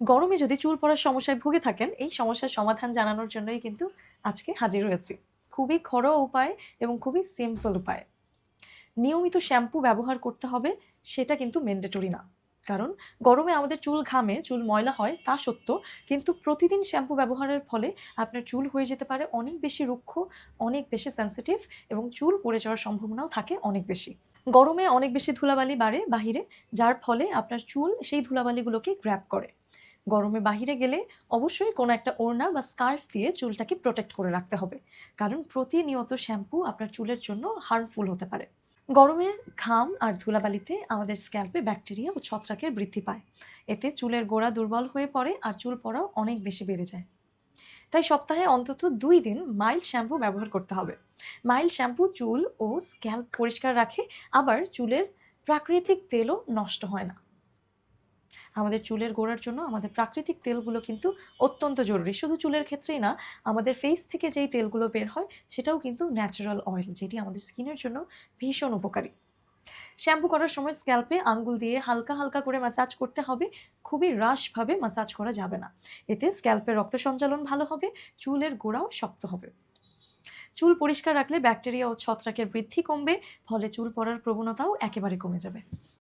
গরমে যদি চুল পড়ার সমস্যায় ভুগে থাকেন, এই সমস্যার সমাধান জানানোর জন্যই কিন্তু আজকে হাজির হয়েছি। খুবই ঘরোয়া উপায় এবং খুবই সিম্পল উপায়। নিয়মিত শ্যাম্পু ব্যবহার করতে হবে, সেটা কিন্তু ম্যান্ডেটরি না। কারণ গরমে আমাদের চুল ঘামে, চুল ময়লা হয়, তা সত্য কিন্তু প্রতিদিন শ্যাম্পু ব্যবহারের ফলে আপনার চুল হয়ে যেতে পারে অনেক বেশি রুক্ষ, অনেক বেশি সেন্সিটিভ এবং চুল পড়ে যাওয়ার সম্ভাবনাও থাকে অনেক বেশি। গরমে অনেক বেশি ধুলাবালি বাড়ে বাহিরে, যার ফলে আপনার চুল সেই ধুলাবালিগুলোকে গ্র্যাপ করে। গরমে বাহিরে গেলে অবশ্যই কোনো একটা ওড়না বা স্কার্ফ দিয়ে চুলটাকে প্রোটেক্ট করে রাখতে হবে। কারণ প্রতিনিয়ত শ্যাম্পু আপনার চুলের জন্য হার্মফুল হতে পারে। গরমে ঘাম আর ধুলাবালিতে আমাদের স্ক্যাল্পে ব্যাকটেরিয়া ও ছত্রাকের বৃদ্ধি পায়। এতে চুলের গোড়া দুর্বল হয়ে পড়ে আর চুল পড়াও অনেক বেশি বেড়ে যায়। তাই সপ্তাহে অন্তত দুই দিন মাইল্ড শ্যাম্পু ব্যবহার করতে হবে। মাইল্ড শ্যাম্পু চুল ও স্ক্যাল্প পরিষ্কার রাখে, আবার চুলের প্রাকৃতিক তেলও নষ্ট হয় না। আমাদের চুলের গোড়ার জন্য আমাদের প্রাকৃতিক তেলগুলো কিন্তু অত্যন্ত জরুরি। শুধু চুলের ক্ষেত্রেই না, আমাদের ফেস থেকে যেই তেলগুলো বের হয়, সেটাও কিন্তু ন্যাচারাল অয়েল যেটি আমাদের স্কিনের জন্য ভীষণ উপকারী। শ্যাম্পু করার সময় স্ক্যাল্পে আঙ্গুল দিয়ে হালকা হালকা করে ম্যাসাজ করতে হবে। খুবই রাশভাবে ম্যাসাজ করা যাবে না। এতে স্ক্যাল্পের রক্ত সঞ্চালন ভালো হবে, চুলের গোড়াও শক্ত হবে। চুল পরিষ্কার রাখলে ব্যাকটেরিয়া ও ছত্রাকের বৃদ্ধি কমবে, ফলে চুল পড়ার প্রবণতাও একেবারে কমে যাবে।